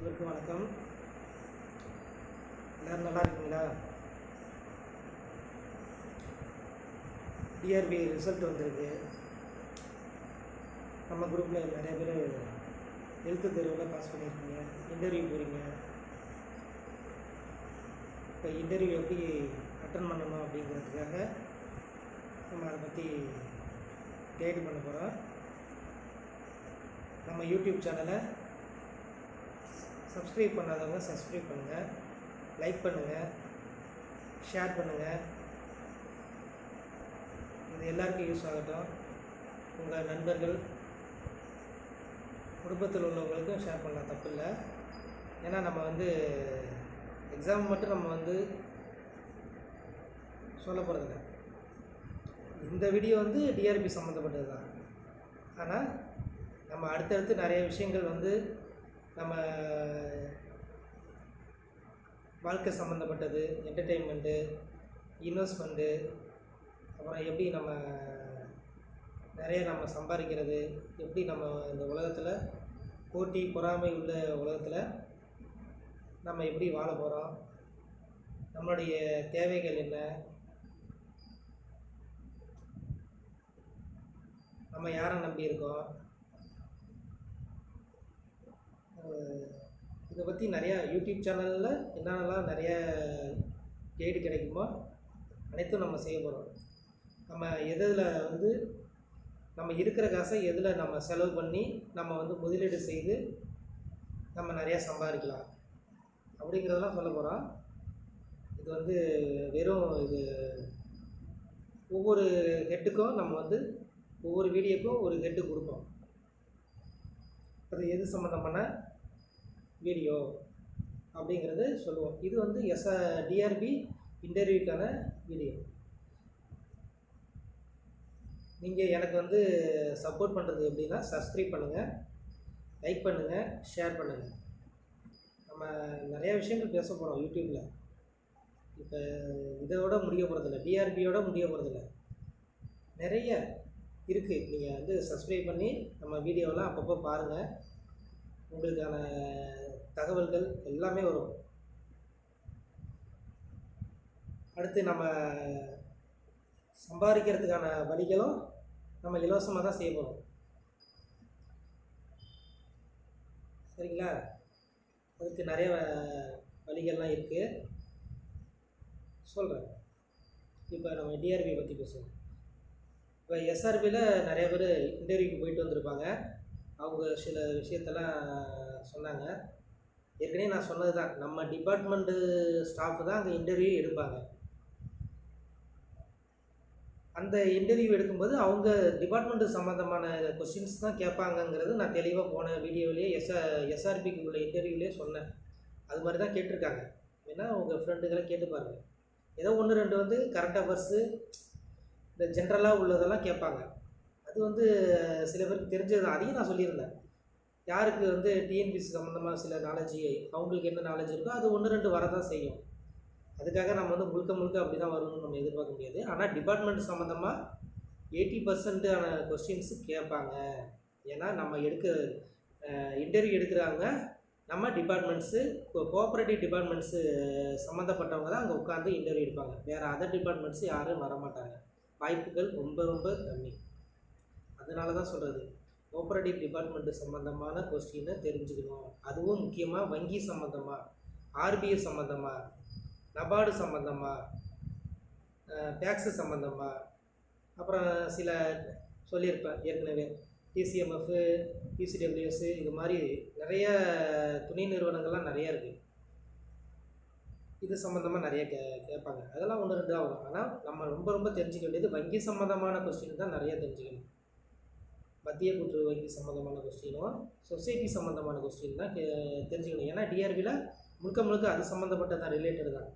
அனைவருக்கும் வணக்கம். எல்லோரும் நல்லா இருக்கீங்களா? டிஆர்பி ரிசல்ட் வந்திருக்கு. நம்ம குரூப்பில் நிறைய பேர் எழுத்து தேர்வில் பாஸ் பண்ணியிருக்கீங்க இன்டர்வியூ போகிறீங்க இப்போ இன்டர்வியூ எப்படி அட்டன் பண்ணணும் அப்படிங்கிறதுக்காக நம்ம அதை பற்றி கைடு பண்ண போகிறோம் நம்ம யூடியூப் சேனலை சப்ஸ்கிரைப் பண்ணாதவங்க சப்ஸ்கிரைப் பண்ணுங்கள் லைக் பண்ணுங்கள் ஷேர் பண்ணுங்கள் இது எல்லாருக்கும் யூஸ் ஆகட்டும். உங்கள் நண்பர்கள் குடும்பத்தில் உள்ளவங்களுக்கும் ஷேர் பண்ணலாம். தப்பு இல்லை ஏன்னா நம்ம வந்து எக்ஸாம் மட்டும் நம்ம வந்து சொல்ல போகிறதில்ல இந்த வீடியோ வந்து டிஆர்பி சம்மந்தப்பட்டது தான் ஆனால் நம்ம அடுத்தடுத்து நிறைய விஷயங்கள் வந்து நம்ம வாழ்க்கை சம்மந்தப்பட்டது என்டர்டெயின்மெண்ட்டு இன்வெஸ்ட்மெண்ட்டு அப்புறம் எப்படி நம்ம நிறைய நம்ம சம்பாதிக்கிறது எப்படி நம்ம இந்த உலகத்தில் போட்டி பொறாமை உள்ள உலகத்தில் நம்ம எப்படி வாழ போகிறோம் நம்மளுடைய தேவைகள் என்ன நம்ம யாரை நம்பி இருக்கோம் அஹ் இதை பற்றி நிறையா யூடியூப் சேனலில் என்னென்னலாம் நிறைய கைடு கிடைக்குமோ அனைத்தும் நம்ம செய்ய போகிறோம் நம்ம எதில் வந்து நம்ம இருக்கிற காசை எதில் நம்ம செலவு பண்ணி நம்ம வந்து முதலீடு செய்து நம்ம நிறையா சம்பாதிக்கலாம். அப்படிங்கிறதெல்லாம் சொல்ல போகிறோம் இது வந்து வெறும் இது ஒவ்வொரு ஹெட்டுக்கும் நம்ம வந்து ஒவ்வொரு வீடியோக்கும் ஒரு ஹெட்டு கொடுப்போம். அது எது சம்மந்தமான வீடியோ அப்படிங்கிறது சொல்லுவோம். இது வந்து எஸ் டிஆர்பி இன்டர்வியூக்கான வீடியோ. நீங்கள் எனக்கு வந்து சப்போர்ட் பண்ணுறது எப்படின்னா சப்ஸ்கிரைப் பண்ணுங்கள் லைக் பண்ணுங்கள் ஷேர் பண்ணுங்கள் நம்ம நிறையா விஷயங்கள் பேச போகிறோம் யூடியூப்பில் இப்போ இதோட முடிய போகிறதில்ல டிஆர்பியோட முடிய போகிறதில்ல நிறைய இருக்குது நீங்கள் வந்து சப்ஸ்கிரைப் பண்ணி நம்ம வீடியோலாம் அப்பப்போ பாருங்கள் உங்களுக்கான தகவல்கள் எல்லாமே வரும். அடுத்து நம்ம சம்பாதிக்கிறதுக்கான வழிகளும் நம்ம இலவசமாக தான் செய்ய போகிறோம் சரிங்களா? அதுக்கு நிறைய வழிகள்லாம் இருக்குது சொல்கிறேன் இப்போ நம்ம டிஆர்பி பற்றி பேசுவோம். இப்போ எஸ்ஆர்பியில் நிறைய பேர் இன்டர்வியூக்கு போயிட்டு வந்திருப்பாங்க. அவங்க சில விஷயத்தெல்லாம் சொன்னாங்க. ஏற்கனவே நான் சொன்னது தான். நம்ம டிபார்ட்மெண்ட்டு ஸ்டாஃப் தான் அங்கே இன்டர்வியூ எடுப்பாங்க. அந்த இன்டர்வியூ எடுக்கும்போது அவங்க டிபார்ட்மெண்ட்டு சம்மந்தமான கொஸ்டின்ஸ் தான் கேட்பாங்கங்கிறது நான் தெளிவாக போன வீடியோவிலேயே எஸ்ஆர் எஸ்ஆர்பிக்கு உள்ள இன்டர்வியூலேயே சொன்னேன். அது மாதிரி தான் கேட்டிருக்காங்க. ஏன்னா உங்கள் ஃப்ரெண்டுகளை கேட்டு பாருங்கள் ஏதோ ஒன்று ரெண்டு வந்து கரண்ட் அஃபேர்ஸு இந்த ஜென்ரலாக உள்ளதெல்லாம் கேட்பாங்க. அது வந்து சில பேருக்கு தெரிஞ்சது. அதையும் நான் சொல்லியிருந்தேன். யாருக்கு வந்து டிஎன்பிசி சம்மந்தமாக சில நாலேஜ் அவங்களுக்கு என்ன நாலேஜ் இருக்கோ அது ஒன்று ரெண்டு வரதான் செய்யும். அதுக்காக நம்ம வந்து முழுக்க முழுக்க அப்படி தான் வரும்னு நம்ம எதிர்பார்க்க முடியாது. ஆனால் டிபார்ட்மெண்ட் சம்மந்தமாக எயிட்டி பர்சன்ட்டான கொஸ்டின்ஸு கேட்பாங்க. ஏன்னா நம்ம எடுக்க இன்டர்வியூ எடுக்கிறாங்க. நம்ம டிபார்ட்மெண்ட்ஸு இப்போ கோஆப்ரேட்டிவ் டிபார்ட்மெண்ட்ஸு சம்மந்தப்பட்டவங்க தான் அங்கே உட்காந்து இன்டர்வியூ எடுப்பாங்க. வேறு அதர் டிபார்ட்மெண்ட்ஸு யாரும் வர மாட்டாங்க வாய்ப்புகள் ரொம்ப ரொம்ப கம்மி. அதனால தான் சொல்கிறது கோஆப்ரேட்டிவ் டிபார்ட்மெண்ட்டு சம்மந்தமான கொஸ்டினை தெரிஞ்சுக்கணும். அதுவும் முக்கியமாக வங்கி சம்மந்தமாக ஆர்பிஐ சம்மந்தமாக நபார்டு சம்மந்தமாக டேக்ஸு சம்மந்தமாக அப்புறம் சில சொல்லியிருப்பேன் ஏற்கனவே. டிசிஎம்எஃப் டிசிடபிள்யூஎஸ்ஸு இது மாதிரி நிறைய துணை நிறுவனங்கள்லாம் நிறைய இருக்குது இது சம்மந்தமாக நிறைய கே கேட்பாங்க. அதெல்லாம் ஒன்று ரெண்டு தான் வரும். ஆனால் நம்ம ரொம்ப ரொம்ப தெரிஞ்சுக்க வேண்டியது வங்கி சம்மந்தமான கொஸ்டின் தான் நிறைய தெரிஞ்சுக்கணும். மத்திய கூட்டுறவு வங்கி சம்மந்தமான கொஸ்டினும் சொசைட்டி சம்மந்தமான கொஸ்டின் தான் தெரிஞ்சுக்கணும். ஏன்னா டிஆர்பியில் முழுக்க முழுக்க அது சம்மந்தப்பட்டது தான் ரிலேட்டடு தான்.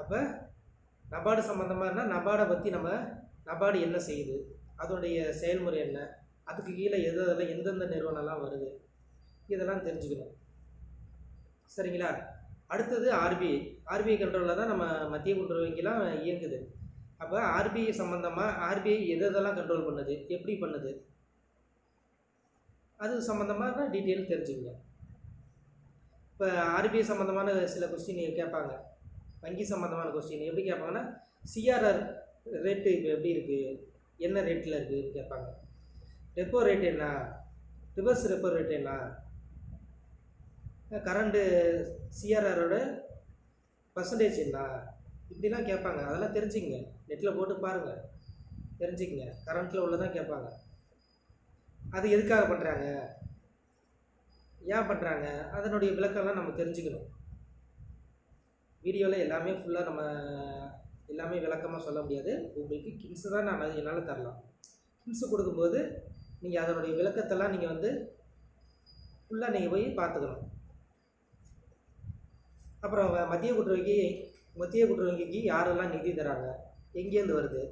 அப்போ நபார்டு சம்மந்தமாக இருந்தால் நபார்டை பற்றி நம்ம நபார்டு என்ன செய்யுது அதோடைய செயல்முறை என்ன அதுக்கு கீழே எது எதெல்லாம் எந்தெந்த நிறுவனம்லாம் வருது இதெல்லாம் தெரிஞ்சுக்கணும். சரிங்களா? அடுத்தது ஆர்பிஐ ஆர்பிஐ கண்ட்ரோலில் தான் நம்ம மத்திய கூட்டுறவு வங்கிலாம் இயங்குது. அப்போ ஆர்பிஐ சம்மந்தமாக ஆர்பிஐ எது எதெல்லாம் கண்ட்ரோல் பண்ணுது? எப்படி பண்ணுது? அது சம்மந்தமாக டீட்டெயில் தெரிஞ்சுக்கங்க. இப்போ ஆர்பிஐ சம்மந்தமான சில கொஸ்டின் கேட்பாங்க. வங்கி சம்மந்தமான கொஸ்டின் எப்படி கேட்பாங்கன்னா சிஆர்ஆர் ரேட்டு இப்போ எப்படி இருக்குது என்ன ரேட்டில் இருக்குதுன்னு கேட்பாங்க. ரெப்போ ரேட் என்ன? ரிவர்ஸ் ரெப்போ ரேட் என்ன? கரண்ட்டு சிஆர்ஆரோட பர்சன்டேஜ் என்ன? இப்படிலாம் கேட்பாங்க. அதெல்லாம் தெரிஞ்சுக்கங்க. நெட்டில் போட்டு பாருங்கள் தெரிஞ்சுக்கங்க. கரண்ட்டில் உள்ளதான் கேட்பாங்க. அது எதுக்காக பண்ணுறாங்க ஏன் பண்ணுறாங்க அதனுடைய விளக்கம்லாம் நம்ம தெரிஞ்சுக்கணும். வீடியோவில் எல்லாமே ஃபுல்லாக நம்ம எல்லாமே விளக்கமாக சொல்ல முடியாது. உங்களுக்கு கின்ஸு தான் நான் என்னால் தரலாம். கிம்ஸு கொடுக்கும்போது நீங்கள் அதனுடைய விளக்கத்தெல்லாம் நீங்கள் வந்து ஃபுல்லாக நீங்கள் போய் பார்த்துக்கணும். அப்புறம் வ- மத்திய கூட்டுறவுக்கு வங்கிக்கு யாரெல்லாம் நிதி தராங்க? எங்கேருந்து வருது?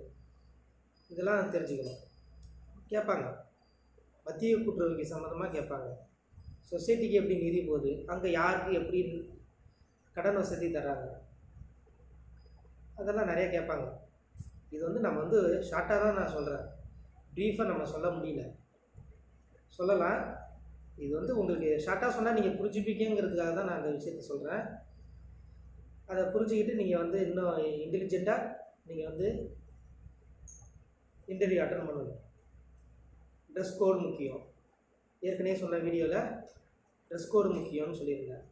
இதெல்லாம் தெரிஞ்சுக்கணும். கேட்பாங்க. மத்திய கூட்டுறவுக்கு சம்மந்தமாக கேட்பாங்க. சொசைட்டிக்கு எப்படி நிதி போகுது? அங்கே யாருக்கு எப்படி கடன் வசதி தராங்க அதெல்லாம் நிறைய கேட்பாங்க. இது வந்து நம்ம வந்து ஷார்ட்டாக தான் நான் சொல்கிறேன் ப்ரீஃபாக நம்ம சொல்ல முடியல. சொல்லலாம். இது வந்து உங்களுக்கு ஷார்ட்டாக சொன்னால் நீங்கள் புரிஞ்சுப்பீங்கிறதுக்காக தான் நான் அந்த விஷயத்த சொல்கிறேன் அதை புரிஞ்சுக்கிட்டு நீங்கள் வந்து இன்னும் இன்டெலிஜெண்ட்டாக நீங்கள் வந்து இன்டர்வியூ அட்டன் பண்ணணும். ட்ரெஸ் கோட் முக்கியம். ஏற்கனவே சொன்ன வீடியோவில் ட்ரெஸ் கோடு முக்கியம்னு சொல்லியிருந்தேன்.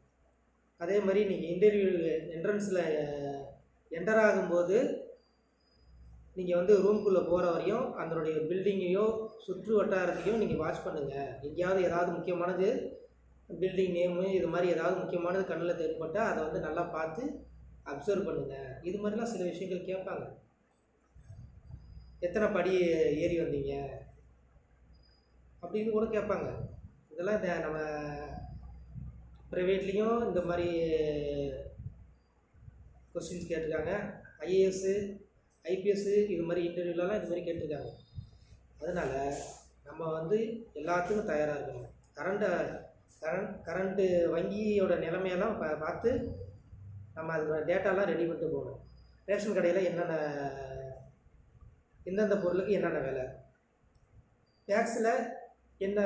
அதே மாதிரி நீங்கள் இன்டர்வியூ என்ட்ரன்ஸில் என்டர் ஆகும்போது நீங்கள் வந்து ரூம்குள்ளே போகிற வரையும் அதனுடைய பில்டிங்கையோ சுற்று வட்டாரத்தையும் நீங்கள் வாட்ச் பண்ணுங்கள் எங்கேயாவது ஏதாவது முக்கியமானது பில்டிங் நேமு இது மாதிரி ஏதாவது முக்கியமானது கண்ணில் தென்பட்டால் அதை வந்து நல்லா பார்த்து அப்சர்வ் பண்ணுங்கள் இது மாதிரிலாம் சில விஷயங்கள் கேட்பாங்க. எத்தனை படி ஏறி வந்தீங்க? அப்படின்னு கூட கேட்பாங்க. இதெல்லாம் இந்த நம்ம ப்ரைவேட்லேயும் இந்த மாதிரி கொஸ்டின்ஸ் கேட்டிருக்காங்க. ஐஏஎஸ்ஸு ஐபிஎஸ்ஸு இது மாதிரி இன்டர்வியூலலாம் இது மாதிரி கேட்டிருக்காங்க. அதனால் நம்ம வந்து எல்லாத்துக்கும் தயாராக இருக்கணும். கரண்ட்டை கரண்ட் கரண்ட்டு வங்கியோட நிலைமையெல்லாம் பா பார்த்து நம்ம அது டேட்டாலாம் ரெடி பண்ணிட்டு போகணும். ரேஷன் கடையில் என்னென்ன எந்தெந்த பொருளுக்கு என்னென்ன விலை? டேக்ஸில் என்ன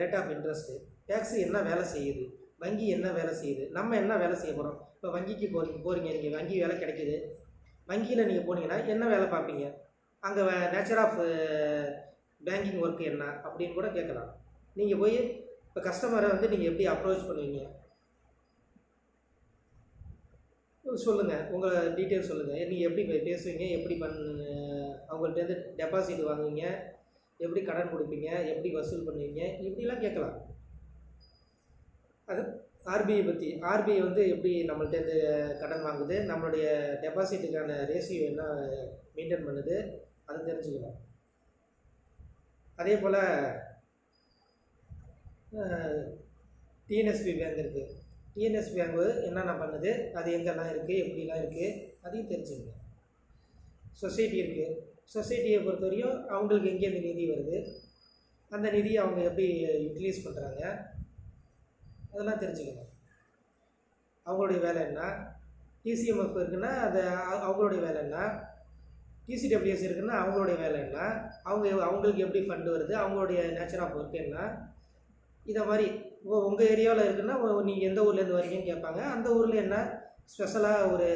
ரேட் ஆஃப் இன்ட்ரெஸ்ட்டு டேக்ஸு என்ன வேலை செய்யுது? வங்கி என்ன வேலை செய்யுது? நம்ம என்ன வேலை செய்ய போகிறோம் இப்போ வங்கிக்கு போகிறீங்க போகிறீங்க நீங்கள் வங்கி வேலை கிடைக்கிது. வங்கியில் நீங்கள் போனீங்கன்னா என்ன வேலை பார்ப்பீங்க? அங்கே நேச்சர் ஆஃப் பேங்கிங் ஒர்க் என்ன? அப்படின்னு கூட கேட்கலாம். நீங்கள் போய் இப்போ கஸ்டமரை வந்து நீங்கள் எப்படி அப்ரோச் பண்ணுவீங்க? சொல்லுங்கள் உங்கள் டீட்டெயில் சொல்லுங்கள் நீங்கள் எப்படி பேசுவீங்க? எப்படி பண்ண அவங்கள்ட்டேருந்து டெபாசிட் வாங்குவீங்க? எப்படி கடன் கொடுப்பீங்க? எப்படி வசூல் பண்ணுவீங்க? இப்படிலாம் கேட்கலாம். அது ஆர்பிஐ பற்றி ஆர்பிஐ வந்து எப்படி நம்மள்ட்டேருந்து கடன் வாங்குது? நம்மளுடைய டெபாசிட்டுக்கான ரேஷியோ என்ன மெயின்டைன் பண்ணுது? அதை தெரிஞ்சுக்கலாம் அதே போல் டிஎன்எஸ்பி பேங்க் இருக்குது டிஎன்எஸ்பி பேங்க் என்னென்ன பண்ணுது? அது எங்கெல்லாம் இருக்குது எப்படிலாம் இருக்குது அதையும் தெரிஞ்சுக்கணும் சொசைட்டி இருக்குது சொசைட்டியை பொறுத்தவரையும் அவங்களுக்கு எங்கேருந்து நிதி வருது? அந்த நிதியை அவங்க எப்படி யூட்டிலைஸ் பண்ணுறாங்க அதெல்லாம் தெரிஞ்சுக்கணும். அவங்களுடைய வேலை என்ன? டிசிஎம்எஃப் இருக்குன்னா அது அவங்களுடைய வேலை என்ன? டிசிடபிள்யூஎஸ் இருக்குன்னா அவங்களுடைய வேலை என்ன? அவங்க அவங்களுக்கு எப்படி ஃபண்டு வருது? அவங்களுடைய நேச்சர் ஆஃப் ஒர்க் என்ன? இதை மாதிரி ஓ உங்கள் ஏரியாவில் இருக்குன்னா நீங்கள் எந்த ஊர்லேருந்து வரீங்கன்னு கேட்பாங்க. அந்த ஊரில் என்ன ஸ்பெஷலாக ஒரு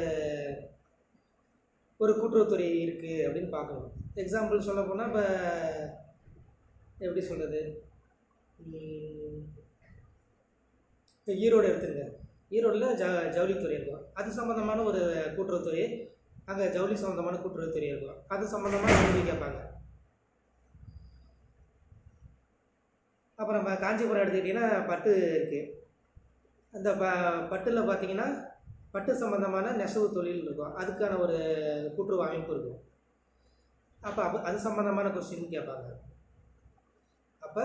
ஒரு கூட்டுறவுத்துறை இருக்குது அப்படின்னு பார்க்கணும். எக்ஸாம்பிள் சொல்ல போனால் இப்போ எப்படி சொல்கிறது இப்போ ஈரோடு எடுத்துங்க ஈரோடில் ஜ ஜவுளித்துறை இருக்கும். அது சம்மந்தமான ஒரு கூட்டுறவுத்துறை அங்கே ஜவுளி சம்மந்தமான கூட்டுறவுத்துறை இருக்கும். அது சம்மந்தமான கேள்வி கேட்பாங்க. அப்புறம் நம்ம காஞ்சிபுரம் எடுத்துக்கிட்டிங்கன்னா பட்டு இருக்குது அந்த ப பட்டில் பார்த்தீங்கன்னா பட்டு சம்மந்தமான நெசவு தொழில் இருக்கும். அதுக்கான ஒரு கூட்டுறவு அமைப்பு இருக்கும். அப்போ அப்போ அது சம்மந்தமான கொஸ்டின் கேட்பாங்க. அப்போ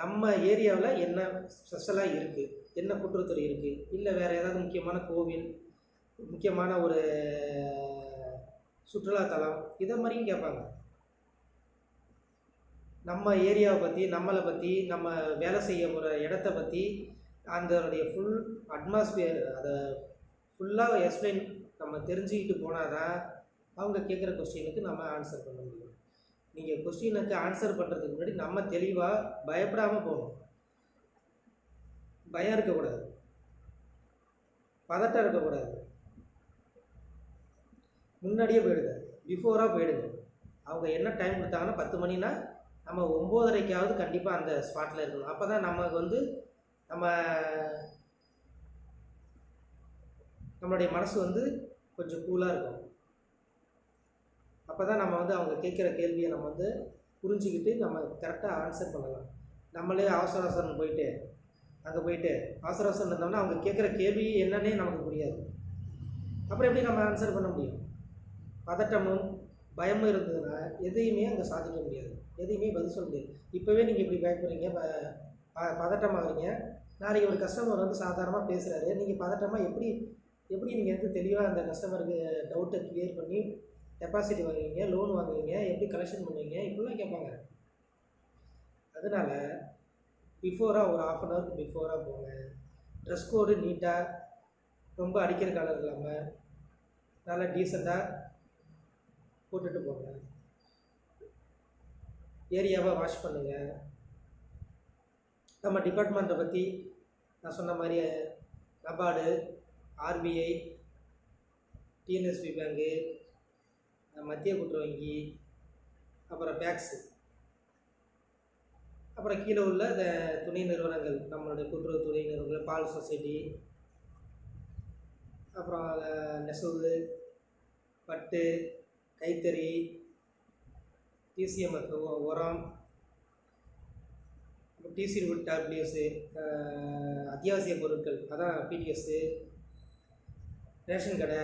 நம்ம ஏரியாவில் என்ன ஸ்பெஷலாக இருக்குது என்ன கூட்டுறவுத்துறை இருக்குது இல்லை வேறு ஏதாவது முக்கியமான கோவில் முக்கியமான ஒரு சுற்றுலாத்தலம் இதை மாதிரியும் கேட்பாங்க. நம்ம ஏரியாவை பற்றி நம்மளை பற்றி நம்ம வேலை செய்ய போகிற இடத்த பற்றி அதனுடைய ஃபுல் அட்மாஸ்பியர் அதை ஃபுல்லாக எக்ஸ்பிளைன் நம்ம தெரிஞ்சுக்கிட்டு போனால் தான் அவங்க கேட்குற கொஸ்டினுக்கு நம்ம ஆன்சர் பண்ண முடியும். நீங்கள் கொஸ்டினுக்கு ஆன்சர் பண்ணுறதுக்கு முன்னாடி நம்ம தெளிவாக பயப்படாமல் போகணும். பயம் இருக்கக்கூடாது. பதட்டம் இருக்கக்கூடாது. முன்னாடியே போயிடுங்க. பிஃபோராக போயிடுங்க. அவங்க என்ன டைம் கொடுத்தாங்கன்னா பத்து மணினா நம்ம ஒம்போதரைக்காவது கண்டிப்பாக அந்த ஸ்பாட்டில் இருக்கணும். அப்போ தான் நமக்கு வந்து நம்ம நம்மளுடைய மனசு வந்து கொஞ்சம் கூலாக இருக்கும். அப்போ தான் நம்ம வந்து அவங்க கேட்குற கேள்வியை நம்ம வந்து புரிஞ்சுக்கிட்டு நம்ம கரெக்டாக ஆன்சர் பண்ணலாம். நம்மளே அவசர அவசரம் போயிட்டு அங்கே போயிட்டு அவசர அவசரம் இருந்தோம்னா அவங்க கேட்குற கேள்வி என்னன்னே நமக்கு புரியாது. அப்புறம் எப்படி நம்ம ஆன்சர் பண்ண முடியும்? பதட்டமும் பயமும் இருந்ததுன்னா எதையுமே அங்கே சாதிக்க முடியாது. எதையுமே பதில் சொல்ல முடியாது. இப்போவே நீங்கள் இப்படி பயப்படுறீங்க ப ப- பதட்டமாகறீங்க. நாளைக்கு ஒரு கஸ்டமர் வந்து சாதாரணமாக பேசுகிறாரு நீங்கள் பதட்டமாக எப்படி எப்படி நீங்கள் வந்து தெளிவாக அந்த கஸ்டமருக்கு டவுட்டை கிளியர் பண்ணி டெபாசிட் வாங்குவீங்க லோன் வாங்குவீங்க எப்படி கலெக்ஷன் பண்ணுவீங்க இப்படிலாம் கேட்பாங்க. அதனால் பிஃபோராக ஒரு ஆஃப் அன் ஹவருக்கு பிஃபோராக போங்க. ட்ரெஸ் கோடு நீட்டாக ரொம்ப அடிக்கிற கலர் இல்லாமல் நல்லா டீசெண்டாக போட்டுட்டு போங்க. ஏரியாவை வாஷ் பண்ணுங்கள் நம்ம டிபார்ட்மெண்ட்டை பற்றி நான் சொன்ன மாதிரி நபார்டு ஆர்பிஐ டிஎன்எஸ்பி பேங்கு மத்திய கூட்டுறவு வங்கி அப்புறம் பேக்ஸு அப்புறம் கீழே உள்ள இந்த துணை நிறுவனங்கள் நம்மளுடைய கூட்டுறவு துணை நிறுவனங்கள் பால் சொசைட்டி அப்புறம் நெசவு பட்டு கைத்தறி டிசிஎம்எஃப் உரம் டிசி ரூட் டபிள்யூஎஸ்ஸு அத்தியாவசிய பொருட்கள் அதான் பிடிஎஸ்ஸு ரேஷன் கடை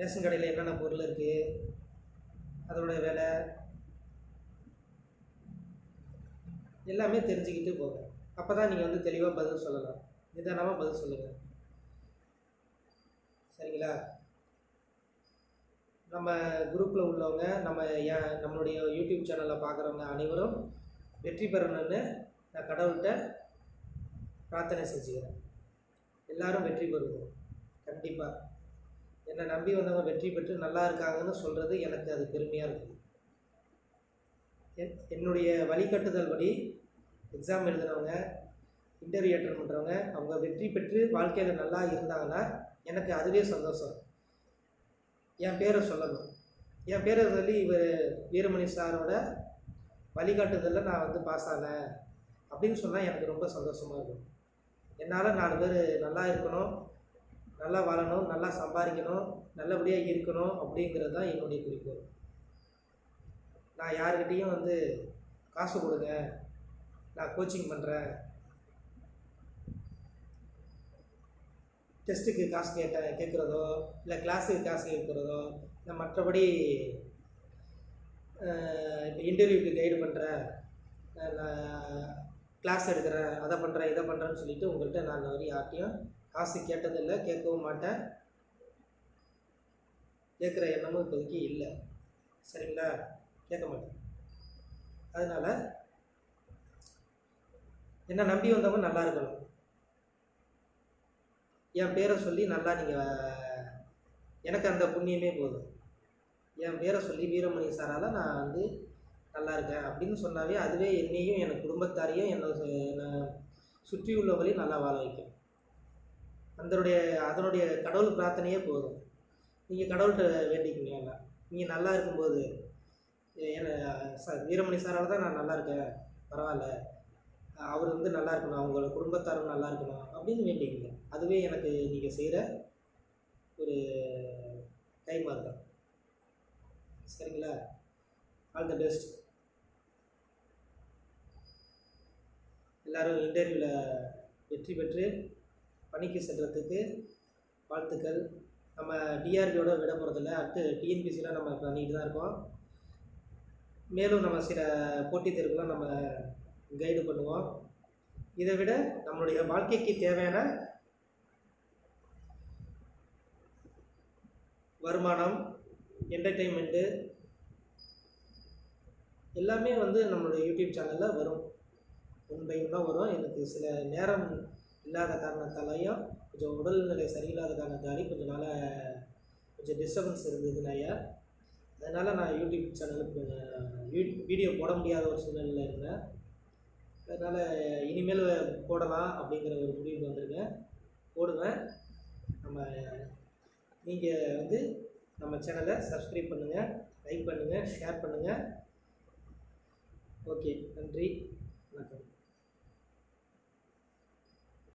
ரேஷன் கடையில் என்னென்ன பொருள் இருக்குது அதோட விலை எல்லாமே தெரிஞ்சுக்கிட்டு போங்க. அப்போ தான் நீங்கள் வந்து தெளிவாக பதில் சொல்லலாம். நிதானமாக பதில் சொல்லுங்கள் சரிங்களா? நம்ம குரூப்பில் உள்ளவங்க நம்ம ஏன் நம்மளுடைய யூடியூப் சேனலில் பார்க்குறவங்க அனைவரும் வெற்றி பெறணும்னு நான் கடவுள்கிட்ட பிரார்த்தனை செஞ்சுக்கிறேன். எல்லாரும் வெற்றி பெறுவோம். கண்டிப்பாக என்னை நம்பி வந்தவங்க வெற்றி பெற்று நல்லா இருக்காங்கன்னு சொல்கிறது எனக்கு அது பெருமையாக இருக்குது. என் என்னுடைய வழிகாட்டுதல் படி எக்ஸாம் எழுதுனவங்க இன்டர்வியூ அட்டன் பண்ணுறவங்க அவங்க வெற்றி பெற்று வாழ்க்கையில் நல்லா இருந்தாங்கன்னா எனக்கு அதுவே சந்தோஷம். என் பேரை சொல்லணும். என் பேரை சொல்லி இவர் வீரமணி சாரோட வழிகாட்டுதலில் நான் வந்து பாஸ் ஆனேன். அப்படின்னு சொன்னால் எனக்கு ரொம்ப சந்தோஷமாக இருக்கும். என்னால் நாலு பேர் நல்லா இருக்கணும் நல்லா வாழணும் நல்லா சம்பாதிக்கணும் நல்லபடியாக இருக்கணும் அப்படிங்கிறது தான் என்னுடைய குறிக்கோள். நான் யாருக்கிட்டேயும் வந்து காசு கொடுங்க நான் கோச்சிங் பண்ணுறேன் டெஸ்ட்டுக்கு காசு கேட்டேன் கேட்குறதோ இல்லை கிளாஸுக்கு காசு கேட்குறதோ இல்லை மற்றபடி இப்போ இன்டர்வியூக்கு கைடு பண்ணுறேன் நான் கிளாஸ் எடுக்கிறேன் அதை பண்ணுறேன் இதை பண்ணுறேன்னு சொல்லிட்டு உங்கள்கிட்ட நான் வரி யார்ட்டையும் காசு கேட்டதில்லை கேட்கவும் மாட்டேன். கேட்குற எண்ணமும் இப்போதைக்கு இல்லை. சரிங்களா? கேட்க மாட்டேன். அதனால் என்னை நம்பி வந்தவங்க நல்லா இருக்கணும். என் பேரை சொல்லி நல்லா நீங்கள் எனக்கு அந்த புண்ணியமே போதும். என் பேரை சொல்லி வீரமணி சாரால் நான் வந்து நல்லா இருக்கேன் அப்படின்னு சொன்னாவே அதுவே என்னையும் என் குடும்பத்தாரையும் என்னை என்னை சுற்றி உள்ளவரையும் நல்லா வாழ வைக்கும். அதனுடைய அதனுடைய கடவுள் பிரார்த்தனையே போதும். நீங்கள் கடவுள்கிட்ட வேண்டிக்கணும் எல்லாம் நீங்கள் நல்லா இருக்கும்போது என்ன சார் வீரமணி சாரால் தான் நான் நல்லா இருக்கேன். பரவாயில்ல. அவர் வந்து நல்லா இருக்கணும். அவங்களோட குடும்பத்தாரும் நல்லா இருக்கணும் அப்படின்னு வேண்டிக்கிங்க. அதுவே எனக்கு நீங்கள் செய்கிற ஒரு கைமாறு தான் சரிங்களா? ஆல் த பெஸ்ட் எல்லோரும் இன்டர்வியூவில் வெற்றி பெற்று பணிக்கு செல்கிறதுக்கு வாழ்த்துக்கள். நம்ம டிஆர்பியோட விட போகிறதில்ல அடுத்து டிஎன்பிசிலாம் நம்ம பண்ணிட்டு தான் இருக்கோம். மேலும் நம்ம சில போட்டித் தேர்வுலாம் நம்ம கைடு பண்ணுவோம். இதை விட நம்மளுடைய வாழ்க்கைக்கு தேவையான வருமானம் என்டர்டெயின்மெண்ட்டு எல்லாமே வந்து நம்மளுடைய யூடியூப் சேனலில் வரும். ஒன் பை ஒன்னாக வரும். எனக்கு சில நேரம் இல்லாத காரணத்தாலையும் கொஞ்சம் உடல்நிலை சரியில்லாத காரணத்தாலையும் கொஞ்சம் நாளாக கொஞ்சம் டிஸ்டர்பன்ஸ் இருந்தது அதனால் நான் யூடியூப் சேனலுக்கு வீடியோ போட முடியாத ஒரு சூழ்நிலையில் இருந்தேன். அதனால் இனிமேல் போடலாம் அப்படிங்கிற ஒரு முடிவுக்கு வந்திருக்கேன். போடுவேன். நம்ம நீங்கள் வந்து நம்ம சேனலை சப்ஸ்கிரைப் பண்ணுங்கள் லைக் பண்ணுங்கள் ஷேர் பண்ணுங்கள் ஓகே நன்றி.